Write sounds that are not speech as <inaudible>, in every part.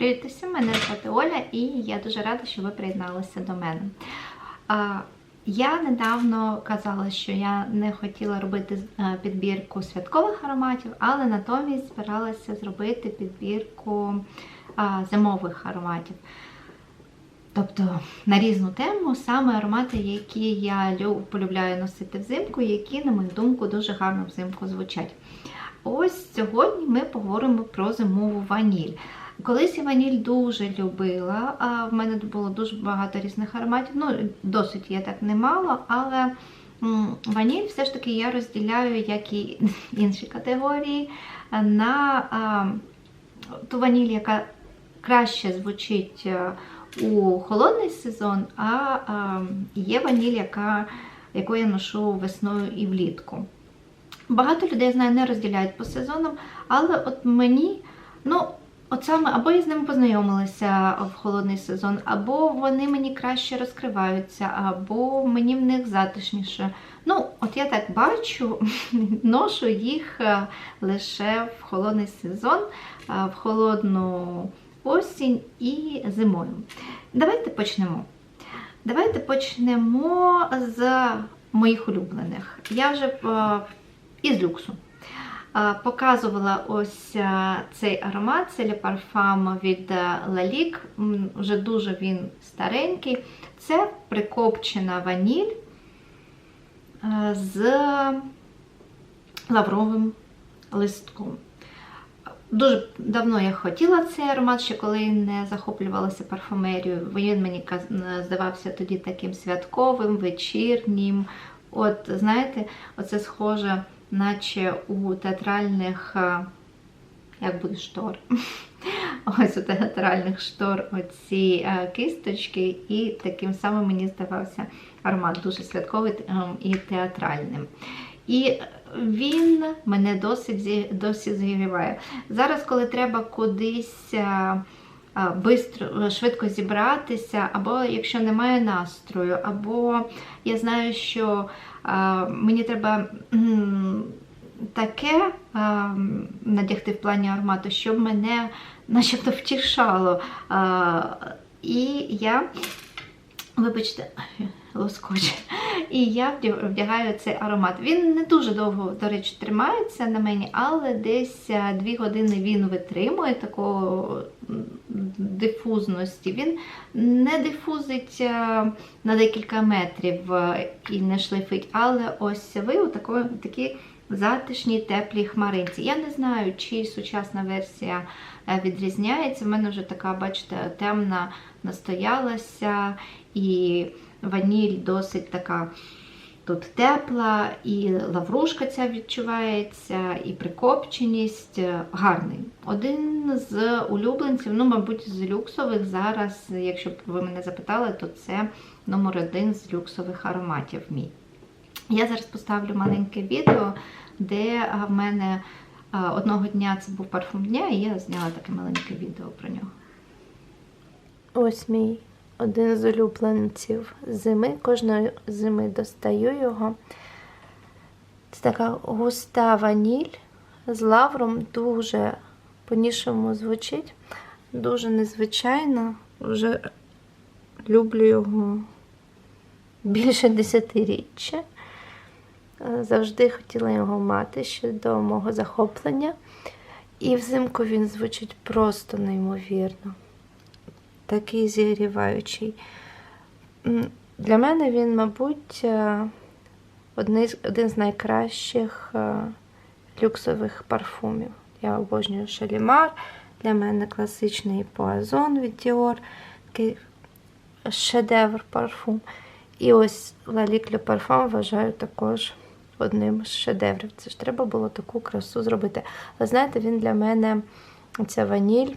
Привіт усім, мене звати Оля, і я дуже рада, що ви приєдналися до мене. Я недавно казала, що я не хотіла робити е, підбірку святкових ароматів, але натомість збиралася зробити підбірку зимових ароматів. Тобто на різну тему саме аромати, які я полюбляю носити взимку, які, на мою думку, дуже гарно взимку звучать. Ось сьогодні ми поговоримо про зимову ваніль. Колись я ваніль дуже любила, в мене було дуже багато різних ароматів. Ну, досить є так немало, але ваніль все ж таки я розділяю, як і <laughs> інші категорії, на ту ваніль, яка краще звучить е, у холодний сезон, а, а є ваніль, яка, яку я ношу весною і влітку. Багато людей я знаю, не розділяють по сезонам, але от мені, ну, от саме або я з ними познайомилася в холодний сезон, або вони мені краще розкриваються, або мені в них затишніше. Ну, от я так бачу, <laughs> ношу їх е, лише в холодний сезон, е, в холодну осінь і зимою. Давайте почнемо. Давайте почнемо з моїх улюблених. Я вже е, із люксу. Показувала ось цей аромат, це Le від е, Lalique. Вже дуже він старенький. Це прикопчена ваніль з лавровим листком. Дуже давно я хотіла цей аромат, ще коли не захоплювалася парфумерією. Він мені здавався тоді таким святковим, вечірнім. От, знаєте, оце схоже, наче у театральних, е, як буде штор. <laughs> Ось у театральних штор оці е, кисточки, і таким самим мені здавався аромат дуже святковий е, і театральним. І він мене досить досі зігріває. Зараз, коли треба кудись а, бистро, швидко зібратися, або якщо немає настрою, або я знаю, що а, мені треба таке надягти в плані аромату, щоб мене начебто втішало. І я, вибачте, лоскоче. І я вдягаю цей аромат. Він не дуже довго, до речі, тримається на мені, але десь е, дві години він витримує такого дифузності. Він не дифузить е, на декілька метрів е, і не шлейфить, але ось ви у такі затишній теплій хмаринці. Я не знаю, чи сучасна версія е, відрізняється. В мене вже така, бачите, темна настоялася і ваніль досить така тут тепла, і лаврушка ця відчувається, і прикопченість. Е, Гарний. Один з улюбленців, ну, мабуть, з люксових зараз, якщо б ви мене запитали, то це номер один з люксових ароматів мій. Я зараз поставлю маленьке відео, де в мене одного дня це був парфум дня, і я зняла таке маленьке відео про нього. Ось мій один з улюбленців зими. Кожної зими достаю його. Це така густа ваніль з лавром, дуже по-нішому звучить, дуже незвичайно. Вже люблю його більше десятиріччя. Завжди хотіла його мати ще до мого захоплення. І взимку він звучить просто неймовірно такий зігріваючий. Для мене він, мабуть, е, один з найкращих е, люксових парфумів. Я обожнюю Шалімар. Для мене класичний Поазон від Dior, такий шедевр парфум. І ось Лалік Ле Парфум вважаю також одним з шедеврів. Це ж треба було таку красу зробити. Але знаєте, він для мене, ця ваніль,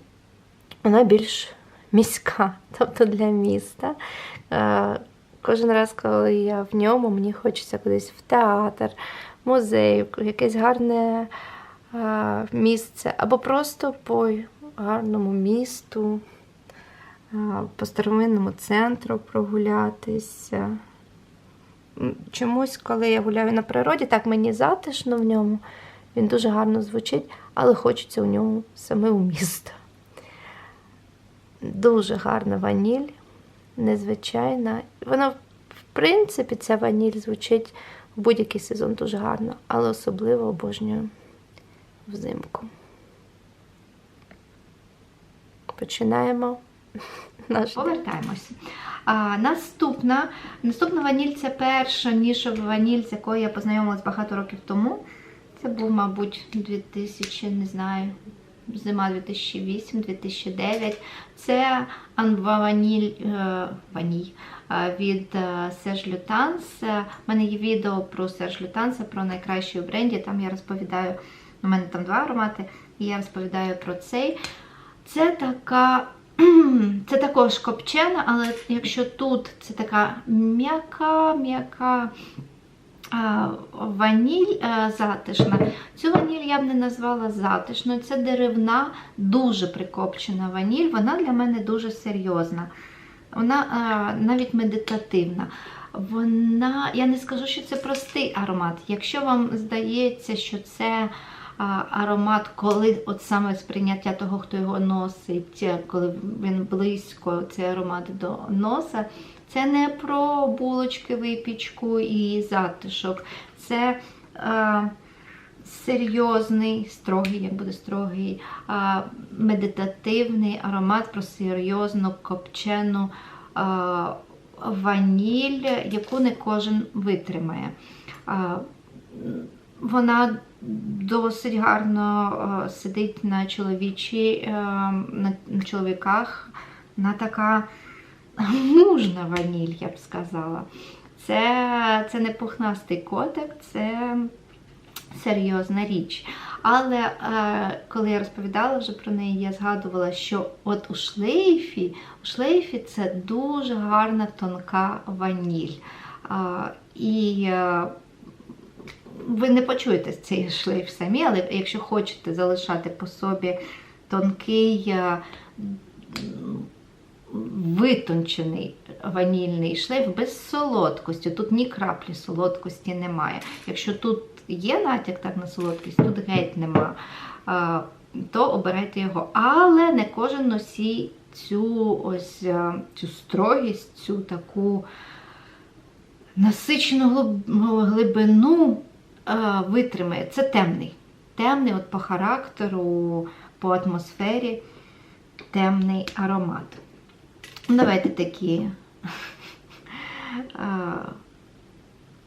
вона більш міська, <laughs> тобто для міста. Е, Кожен раз, коли я в ньому, мені хочеться кудись в театр, музей, якесь гарне е, місце, або просто по гарному місту, е, по старовинному центру прогулятися. Чомусь, коли я гуляю на природі, так мені затишно в ньому, він дуже гарно звучить, але хочеться у ньому саме у місто. Дуже гарна ваніль, незвичайна. Вона, в принципі, ця ваніль звучить в будь-який сезон дуже гарно, але особливо обожнюю взимку. Починаємо <laughs> наш день. Повертаємося. А, наступна, наступна ваніль це перша нішова ваніль, з якою я познайомилась багато років тому. Це був, мабуть, 2000, не знаю, зима 2008-2009. Це анва ваніль е, ваній е, від Lutens. Е, У мене є відео про Serge Lutens, про найкращий у бренді. Там я розповідаю, у мене там два аромати, і я розповідаю про цей. Це така. <clears throat> Це також копчена, але якщо тут це така м'яка, м'яка ваніль а, затишна. Цю ваніль я б не назвала затишною. Це деревна, дуже прикопчена ваніль. Вона для мене дуже серйозна. Вона а, навіть медитативна. Вона, я не скажу, що це простий аромат. Якщо вам здається, що це аромат, коли от саме сприйняття того, хто його носить, коли він близько цей аромат до носа, це не про булочки, випічку і затишок. Це е, серйозний, строгий, як буде строгий, е, медитативний аромат про серйозну копчену е, ваніль, яку не кожен витримає. Е, вона досить гарно е, сидить на чоловічій, е, на, на чоловіках. Вона така мужна ваніль, я б сказала. Це, це не пухнастий котик, це серйозна річ. Але е, коли я розповідала вже про неї, я згадувала, що от у шлейфі, у шлейфі це дуже гарна тонка ваніль. І ви не почуєте цей шлейф самі, але якщо хочете залишати по собі тонкий, е, витончений ванільний шлейф без солодкості, тут ні краплі солодкості немає. Якщо тут є натяк так на солодкість, тут геть нема, е, то обирайте його. Але не кожен носій цю ось е, цю строгість, цю таку насичену глибину витримає. Це темний. Темний от по характеру, по атмосфері, темний аромат. Ну, Давайте такі. <laughs>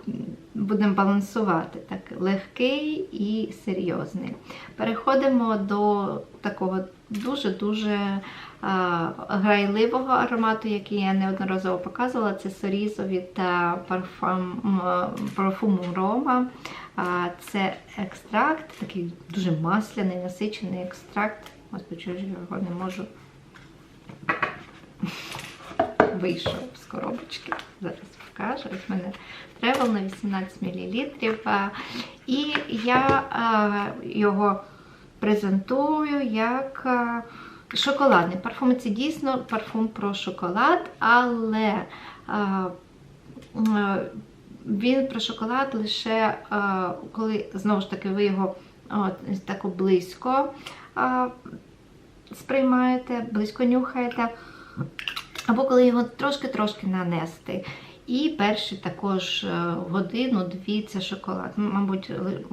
е, Будемо балансувати так легкий і серйозний. Переходимо до такого дуже-дуже а, грайливого аромату, який я неодноразово показувала. Це Сорізо від парфуму Рома. Це екстракт, такий дуже масляний, насичений екстракт. Ось почую, я його не можу. Вийшов з коробочки. Зараз покажу. В мене тревел на 18 мл. І я е, його презентую як е, шоколадний парфум. Це дійсно парфум про шоколад, але е, він про шоколад лише коли знову ж таки ви його от, так близько сприймаєте, близько нюхаєте. Або коли його трошки-трошки нанести. І перші також е, годину-дві це шоколад. Мабуть,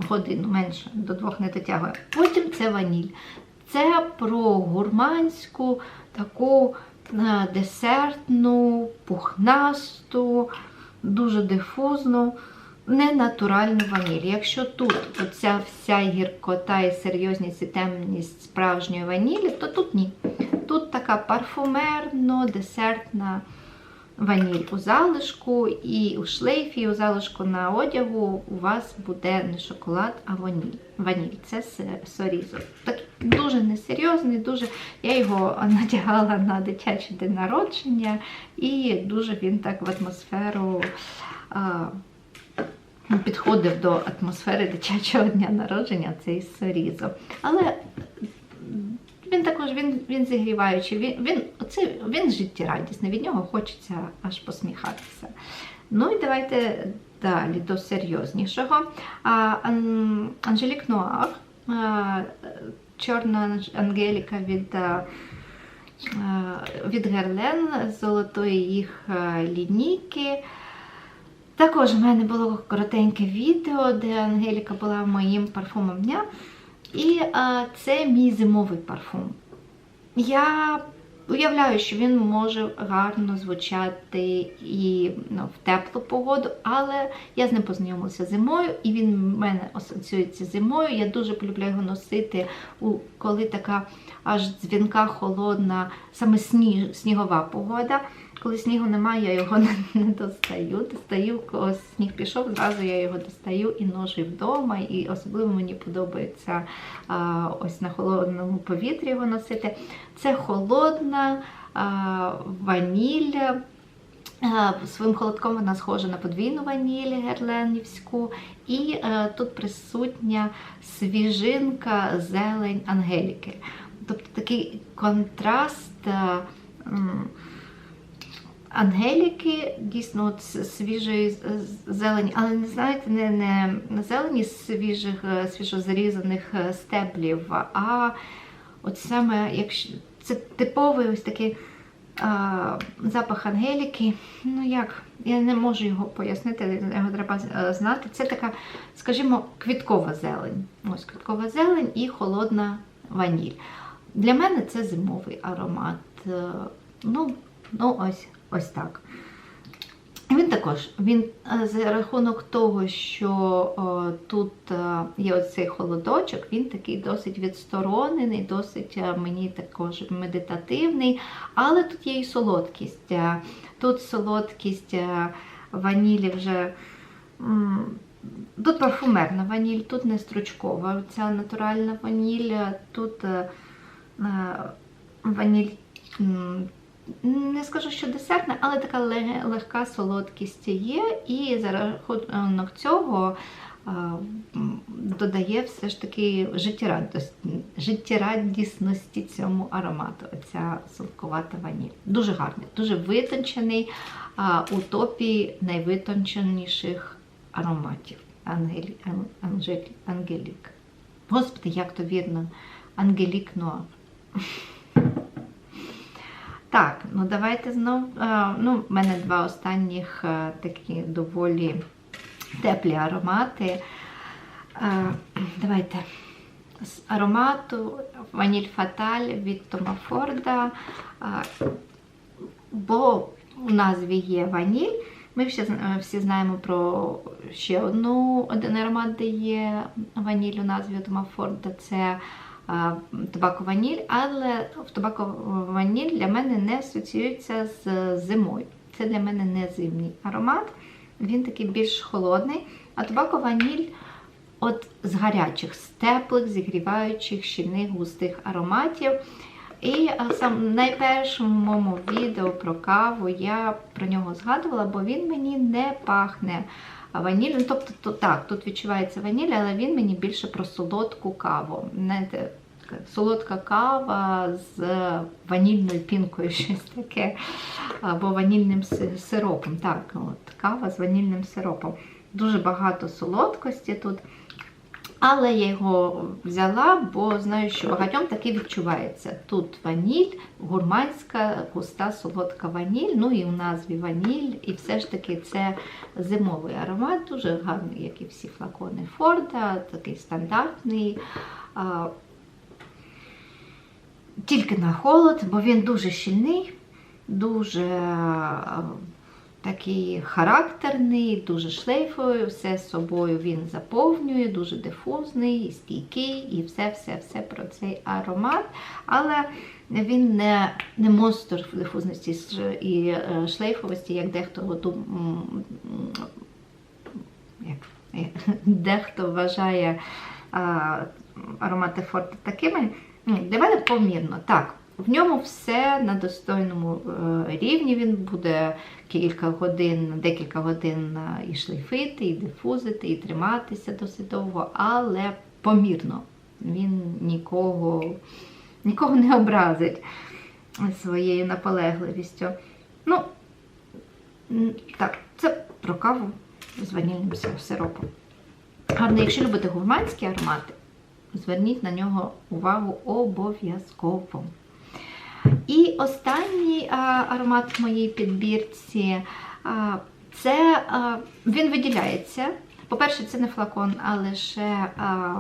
годину менше, до двох не дотягує. Потім це ваніль. Це про гурманську, таку е, десертну, пухнасту, дуже дифузну, ненатуральну ваніль. Якщо тут оця вся гіркота і серйозність і темність справжньої ванілі, то тут ні. Тут така парфумерно-десертна ваніль у залишку, і у шлейфі, у залишку на одягу у вас буде не шоколад, а ваніль. ваніль. Це сорізо. Так дуже несерйозний, дуже. Я його <laughs> надягала на дитячий день народження, і дуже він так в атмосферу. А, Підходив до атмосфери дитячого дня народження цей сорізо. Але він також він, він зігріваючий, він, він, оце, він життєрадісний, від нього хочеться аж посміхатися. Ну і давайте далі до серйознішого. А, Ан- Анжелік Нуар, а, чорна Ангеліка від а, від Герлен золотої їх лінійки. Також в мене було коротеньке відео, де Ангеліка була моїм парфумом дня. І е, це мій зимовий парфум. Я уявляю, що він може гарно звучати і ну, в теплу погоду, але я з ним познайомилася зимою, і він в мене асоціюється зимою. Я дуже полюбляю його носити, коли така аж дзвінка, холодна, саме сніг, снігова погода. Коли снігу немає, я його <laughs> не, достаю. Достаю, коли сніг пішов, зразу я його достаю і ношу і вдома. І особливо мені подобається а, ось на холодному повітрі його носити. Це холодна а, ваніль. Своїм холодком вона схожа на подвійну ваніль герленівську, і е, тут присутня свіжинка зелень Ангеліки. Тобто такий контраст е, Ангеліки, дійсно от свіжої зелені, але не знаєте, не, не, зелені свіжих, е, свіжозарізаних е, стеблів, а от саме якщо це типовий ось такий а, запах Ангеліки. Ну як, я не можу його пояснити, його треба е, знати. Це така, скажімо, квіткова зелень. Ось квіткова зелень і холодна ваніль. Для мене це зимовий аромат. Ну, ну ось, ось так. Він також він е, за рахунок того, що е, тут е, є оцей холодочок, він такий досить відсторонений, досить мені також медитативний, але тут є і солодкість. Тут солодкість ванілі вже. Тут парфумерна ваніль, тут не стручкова, ця натуральна ваніль, тут ваніль. Не скажу, що десертна, але така легка солодкість є, і за рахунок цього додає все ж таки життєрадісності цьому аромату. Оця солодковата ваніль. Дуже гарний, дуже витончений у топі найвитонченіших ароматів. Ангелі, Ангелік. Господи, як то вірно, Ангелік Нуар. Так, ну давайте знов. е, Ну, в мене два останніх е, такі доволі теплі аромати. Е, Давайте з аромату Ваніль Фаталь від Тома Форда. Бо у назві є ваніль. Ми всі, всі знаємо про ще одну один аромат, де є ваніль у назві Тома Форда. Це а, табако ваніль, але в табако ваніль для мене не асоціюється з зимою. Це для мене не зимній аромат. Він такий більш холодний. А табако ваніль от з гарячих, з теплих, зігріваючих, щільних, густих ароматів. І сам найпершому моєму відео про каву я про нього згадувала, бо він мені не пахне ваніллю. Ну, Тобто, то, так, тут відчувається ваніль, але він мені більше про солодку каву. Знаєте, солодка кава з ванільною пінкою, <laughs> щось таке, або ванільним сиропом. Так, от, кава з ванільним сиропом. Дуже багато солодкості тут. Але я його взяла, бо знаю, що багатьом таки відчувається. Тут ваніль, гурманська, густа, солодка ваніль, ну і в назві ваніль. І все ж таки це зимовий аромат, дуже гарний, як і всі флакони Форда, такий стандартний. Тільки на холод, бо він дуже щільний, дуже такий характерний, дуже шлейфовий, все з собою він заповнює, дуже дифузний, стійкий і все-все-все про цей аромат. Але він не, не монстр дифузності і е, шлейфовості, як дехто як, <laughs> дехто вважає аромати Форда такими. Для мене помірно. Так, в ньому все на достойному е, рівні. Він буде кілька годин, декілька годин е, і шлейфити, і дифузити, і триматися досить довго, але помірно. Він нікого, нікого не образить своєю наполегливістю. Ну, так, це про каву з ванільним сиропом. Гарно, якщо любите гурманські аромати, зверніть на нього увагу обов'язково. І останній аромат в моїй підбірці це він виділяється. По-перше, це не флакон, а лише а,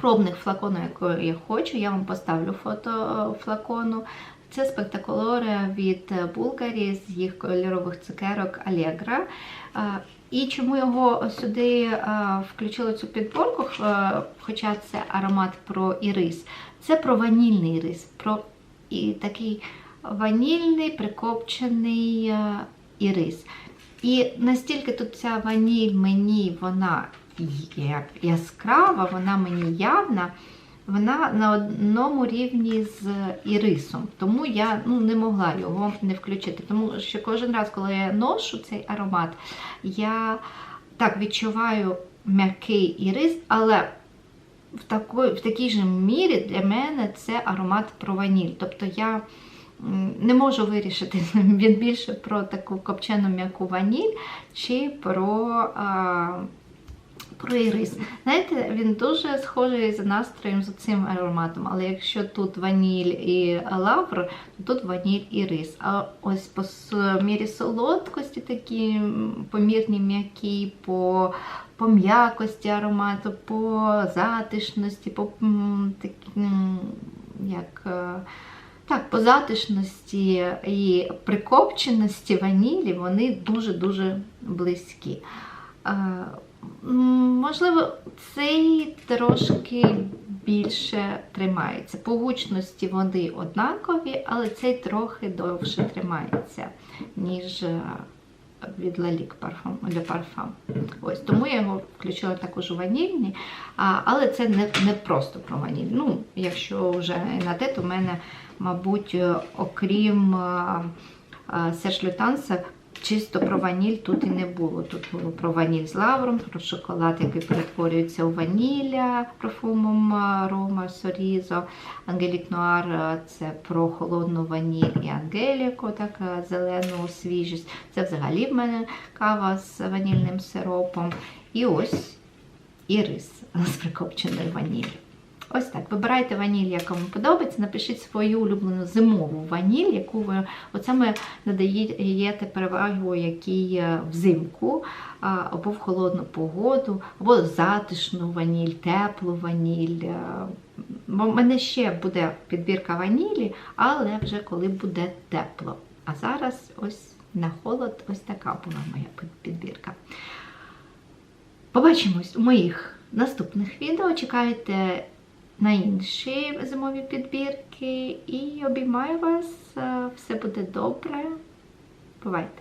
пробник флакону, який я хочу. Я вам поставлю фото флакону. Це спектакулори від Булгарі з їх кольорових цукерок Allegro. Е, І чому його сюди включили цю підборку, хоча це аромат про ірис, це про ванільний ірис, про і такий ванільний прикопчений е, ірис. І настільки тут ця ваніль мені вона є яскрава, вона мені явна, вона на одному рівні з ірисом. Тому я ну, не могла його не включити. Тому що кожен раз, коли я ношу цей аромат, я так відчуваю м'який ірис, але в такій, в такій же мірі для мене це аромат про ваніль. Тобто я не можу вирішити, <laughs> він більше про таку копчену м'яку ваніль чи про, а, про ірис. Знаєте, він дуже схожий за настроєм з цим ароматом, але якщо тут ваніль і лавр, то тут ваніль і рис. А ось по мірі солодкості такі помірні м'які, по по м'якості аромату, по затишності, по м, таким, як, е, так, по затишності і прикопченості ванілі вони дуже-дуже близькі. Е, Можливо, цей трошки більше тримається. По гучності вони однакові, але цей трохи довше тримається, ніж е, від Лалік парфум для парфам. Ось тому я його включила також у ванільні, а, але це не, не просто про ваніль. Ну, якщо вже на те, то в мене, мабуть, е, окрім Серж Лютанса, чисто про ваніль тут і не було. Тут було про ваніль з лавром, про шоколад, який перетворюється у ванілля парфумом Рома Сорізо. Ангелік Нуар це про холодну ваніль і Ангеліку, так зелену свіжість. Це взагалі в мене кава з ванільним сиропом. І ось і рис з прикопченою ваніллю. Ось так. Вибирайте ваніль, яка вам подобається. Напишіть свою улюблену зимову ваніль, яку ви от надаєте перевагу, якій е, взимку, або в холодну погоду, або затишну ваніль, теплу ваніль. е. Бо в мене ще буде підбірка ванілі, але вже коли буде тепло. А зараз ось на холод ось така була моя підбірка. Побачимось у моїх наступних відео. Чекайте на інші зимові підбірки і обіймаю вас. Все буде добре. Бувайте!